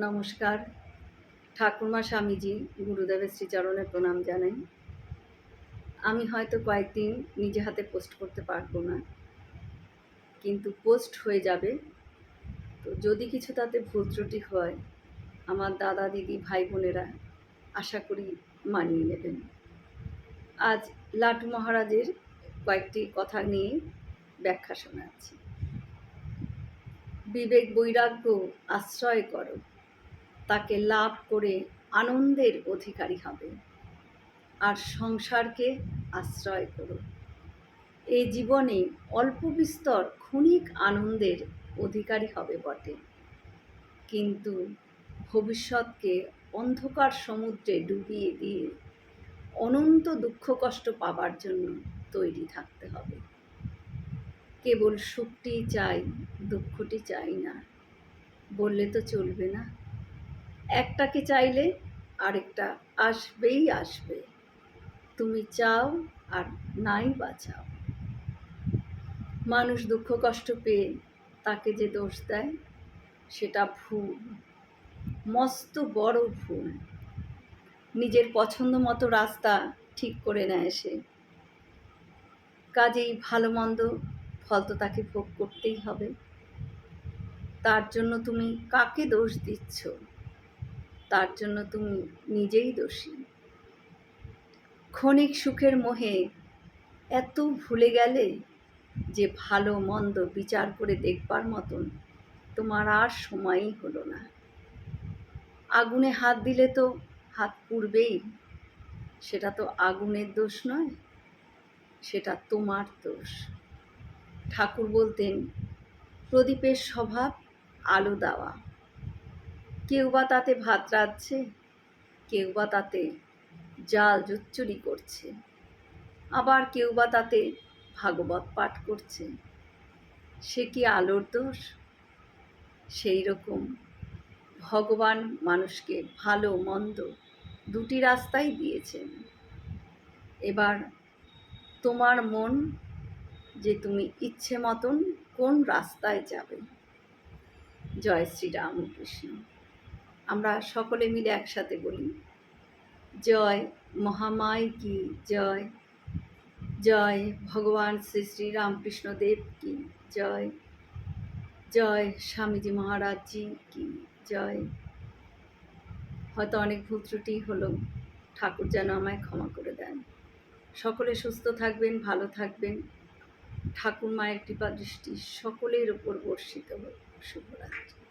নমস্কার। ঠাকুরমা স্বামীজি গুরুদেবের শ্রীচরণে প্রণাম জানাই। আমি হয়তো কয়েকদিন নিজে হাতে পোস্ট করতে পারব না, কিন্তু পোস্ট হয়ে যাবে। তো যদি কিছু তাতে ভুল ত্রুটি হয়, আমার দাদা, দিদি, ভাই, বোনেরা আশা করি মানিয়ে নেবেন। আজ লাটু মহারাজের কয়েকটি কথা নিয়ে ব্যাখ্যা শোনাচ্ছি। বিবেক বৈরাগ্য আশ্রয় করো। তাকে লাভ করে আনন্দের অধিকারী হবে। আর সংসারকে আশ্রয় করো। এই জীবনে অল্প বিস্তর ক্ষণিক আনন্দের অধিকারী হবে বটে। কিন্তু ভবিষ্যৎকে অন্ধকার সমুদ্রে ডুবিয়ে দিয়ে অনন্ত দুঃখ কষ্ট পাবার জন্য তৈরি থাকতে হবে। কেবল সুখটি চাই, দুঃখটি চাই না। বললে তো চলবে না। একটাকে চাইলে আরেকটা আসবেই আসবে। তুমি চাও আর নাই বাঁচাও মানুষ দুঃখ কষ্ট পেয়ে তাকে যে দোষ দেয়, সেটা ভুল। মস্ত বড় ভুল। নিজের পছন্দ মতো রাস্তা ঠিক করে নেয় সে। কাজেই ভালো মন্দ ফল তো তাকে ভোগ করতেই হবে। তার জন্য তুমি কাকে দোষ দিচ্ছ? তার জন্য তুমি নিজেই দোষী। ক্ষণিক সুখের মোহে এত ভুলে গেলে যে ভালো মন্দ বিচার করে দেখবার মতন তোমার আর সময়ই হলো না। আগুনে হাত দিলে তো হাত পুড়বেই, সেটা তো আগুনের দোষ নয়, সেটা তোমার দোষ। ঠাকুর বলতেন, প্রদীপের স্বভাব আলো দেওয়া। কেউ বা তাতে ভাত রাঁধছে কেউ বা তাতে জাল জুচ্চুরি করছে, আবার কেউ বা তাতে ভাগবত পাঠ করছে। সে কি আলোর দোষ? সেই রকম ভগবান মানুষকে ভালো, মন্দ দুটি রাস্তাই দিয়েছেন। এবার তোমার মন যে তুমি ইচ্ছে মতন কোন রাস্তায় যাবে? জয় শ্রী রামকৃষ্ণ। আমরা সকলে মিলে একসাথে বলি, জয় মহামায় কি, জয় জয় ভগবান শ্রী শ্রী রামকৃষ্ণ দেব কি, জয় জয় স্বামীজি মহারাজজি কি, জয়। হয়তো অনেক ভুল ত্রুটি হলো, ঠাকুর যেন আমায় ক্ষমা করে দেন। সকলে সুস্থ থাকবেন, ভালো থাকবেন। ঠাকুর মায়ের কৃপা দৃষ্টি সকলের ওপর বর্ষিত হোক। শুভরাত্রি।